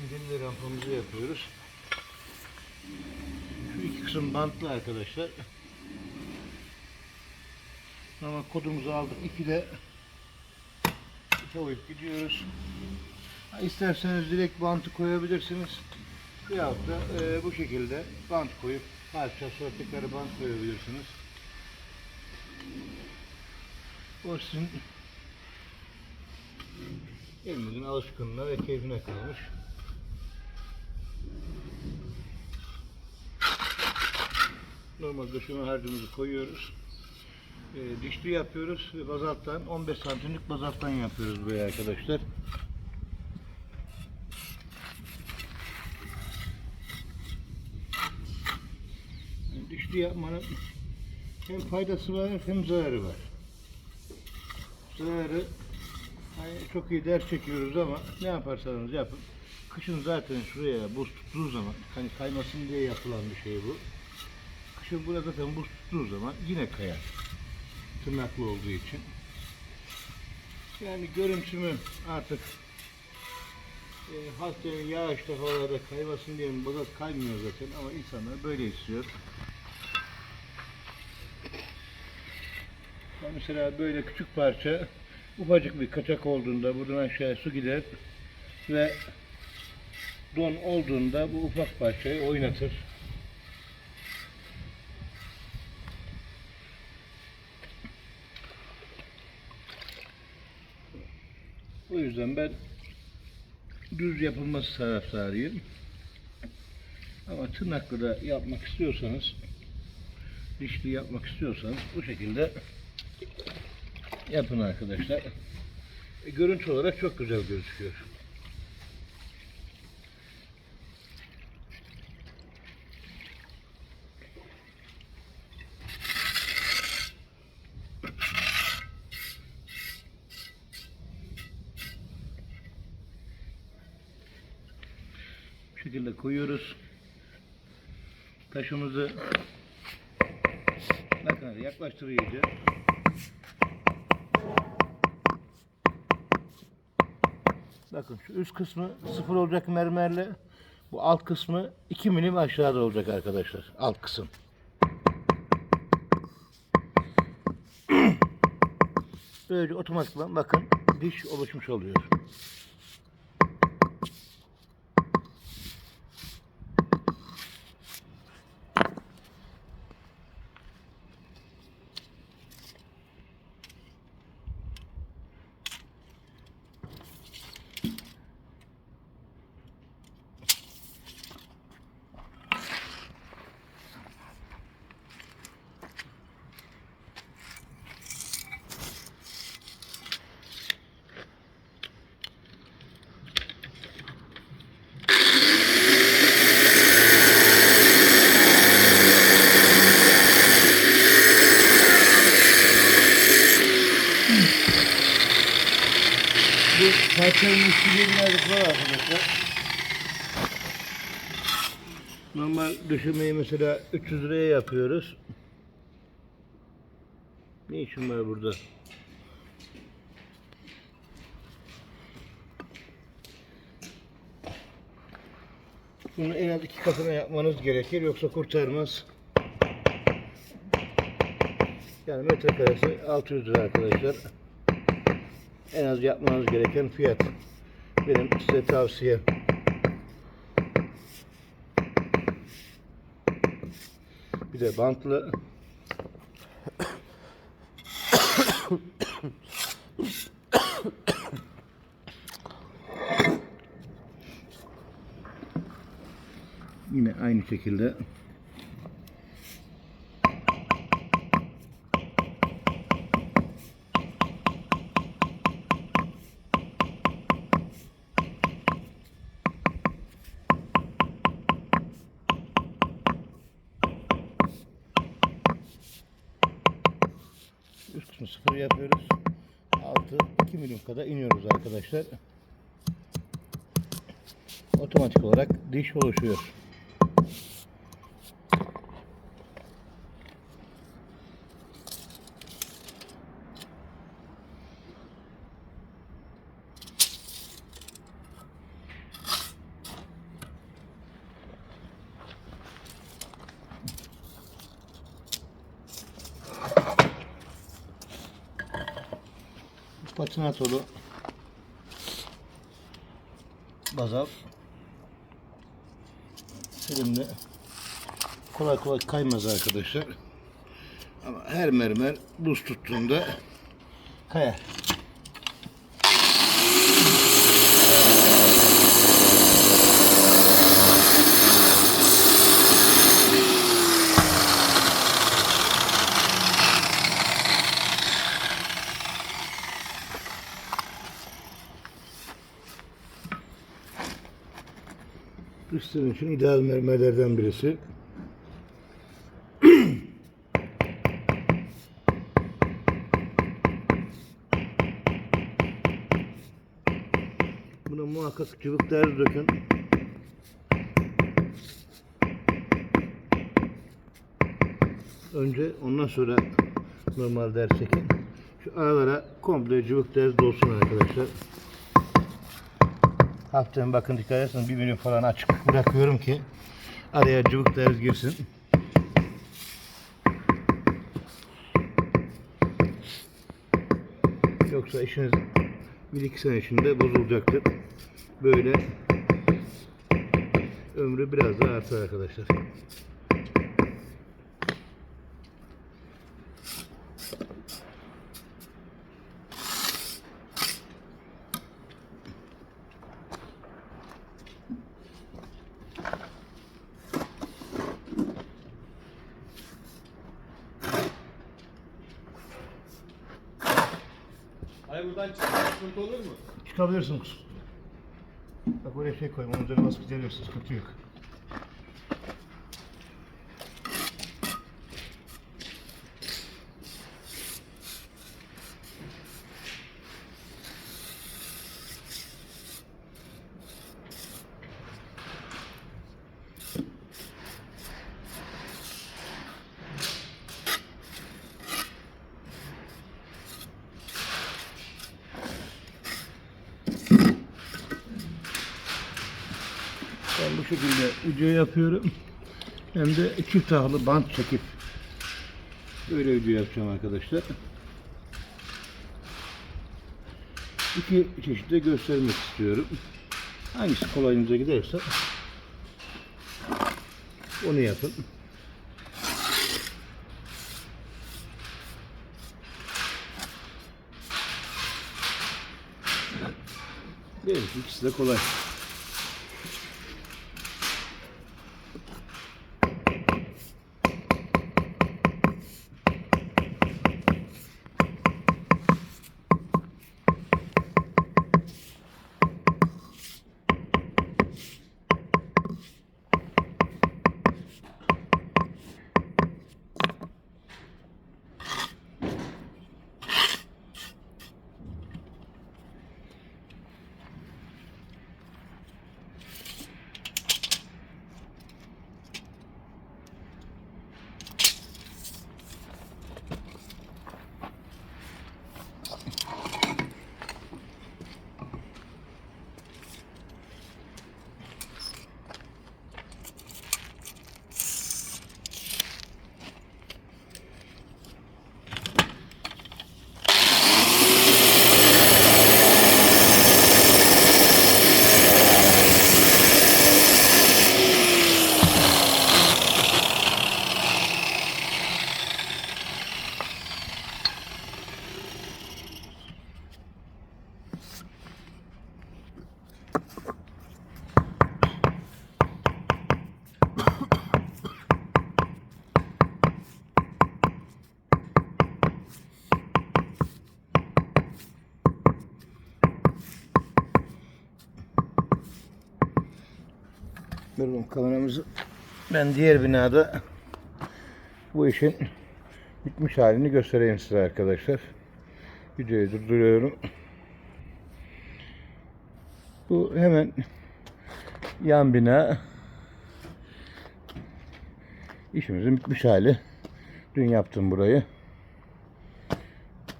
Şimdi rampamızı yapıyoruz. Şu iki kısım bantlı arkadaşlar. Ama kodumuzu aldık. İki de koyup gidiyoruz. İsterseniz direkt bantı koyabilirsiniz. Veyahut da e, bu şekilde bant koyup parça sonra tekrar bant koyabilirsiniz. O sizin elinizin alışkanlığına ve keyfine kalmış. Normal döşeme harcımızı koyuyoruz. E, dişli yapıyoruz ve bazalttan 15 santimlik bazalttan yapıyoruz buraya arkadaşlar. Yani dişli yapmanın hem faydası var hem zararı var. Zararı hani çok iyi ders çekiyoruz ama ne yaparsanız yapın. Kışın zaten şuraya buz tuttuğu zaman hani kaymasın diye yapılan bir şey bu. Kışın burada zaten buz tuttuğu zaman yine kayar. Tırnaklı olduğu için. Yani görüntümü artık e, hafiften yağışta havalarda kaymasın diye mi bazat kaymıyor zaten ama insanlar böyle istiyor. Mesela böyle küçük parça ufacık bir kaçak olduğunda buradan aşağıya su gider ve don olduğunda bu ufak parçayı oynatır. O yüzden ben düz yapılması taraftarıyım. Ama tırnaklı da yapmak istiyorsanız, dişli yapmak istiyorsanız bu şekilde yapın arkadaşlar. E, görüntü olarak çok güzel gözüküyor. Şekilde koyuyoruz. Taşımızı bakın yaklaştırıyor iyice. Bakın şu üst kısmı sıfır olacak mermerle. Bu alt kısmı 2 milim aşağıda olacak arkadaşlar. Alt kısım. Böylece otomatikman bakın diş oluşmuş oluyor. Bu parçanın üstüne birazcık var arkadaşlar. Normal döşemeyi mesela 300 liraya yapıyoruz. Ne işin var burada? Bunu en az iki katına yapmanız gerekir yoksa kurtarmaz. Yani metrekaresi 600 lira arkadaşlar. En az yapmanız gereken fiyat. Benim size tavsiyem. Bir de bantlı. Yine aynı şekilde yapıyoruz. Altı 2 milim kadar iniyoruz arkadaşlar. Otomatik olarak diş oluşuyor. Patinatolu bazal elimde kolay kolay kaymaz arkadaşlar. Ama her mermer buz tuttuğunda kayar. Üstün için ideal mermerlerden birisi. Buna muhakkak cıvık derz dökün. Önce ondan sonra normal ders çekin. Şu aralara komple cıvık derz dolsun arkadaşlar. Hafiften bakın dikkat ederseniz bir milim falan açık bırakıyorum ki araya cıvık derz girsin. Yoksa işiniz bir iki sene içinde bozulacaktır. Böyle ömrü biraz daha artar arkadaşlar. Buradan çıkmak sıkıntı olur mu? Çıkabilirsin kuzum. Bak oraya şey koyma, onun üzerine basıp gidebilirsin, sıkıntı yok. Ben bu şekilde video yapıyorum. Hem de çift tahlı bant çekip böyle video yapacağım arkadaşlar. İki çeşitte göstermek istiyorum. Hangisi kolayınıza giderse onu yapın. Değil? İkisi de kolay. Durun kameramızı. Ben diğer binada bu işin bitmiş halini göstereyim size arkadaşlar. Videoyu durduruyorum. Bu hemen yan bina. İşimizin bitmiş hali. Dün yaptım burayı.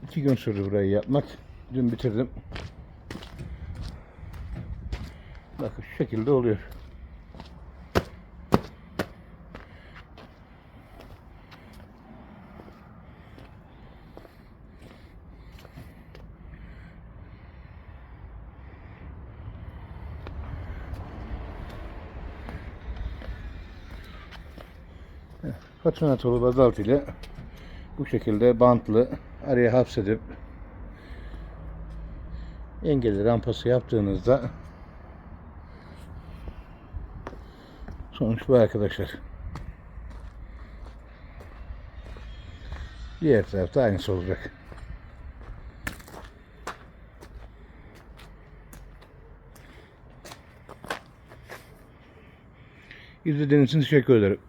İki gün sürdü burayı yapmak. Dün bitirdim. Bakın şu şekilde oluyor. Patronatolu bazalt ile bu şekilde bantlı araya hapsedip engelli rampası yaptığınızda sonuç bu arkadaşlar. Diğer tarafta aynısı olacak. İzlediğiniz için teşekkür ederim.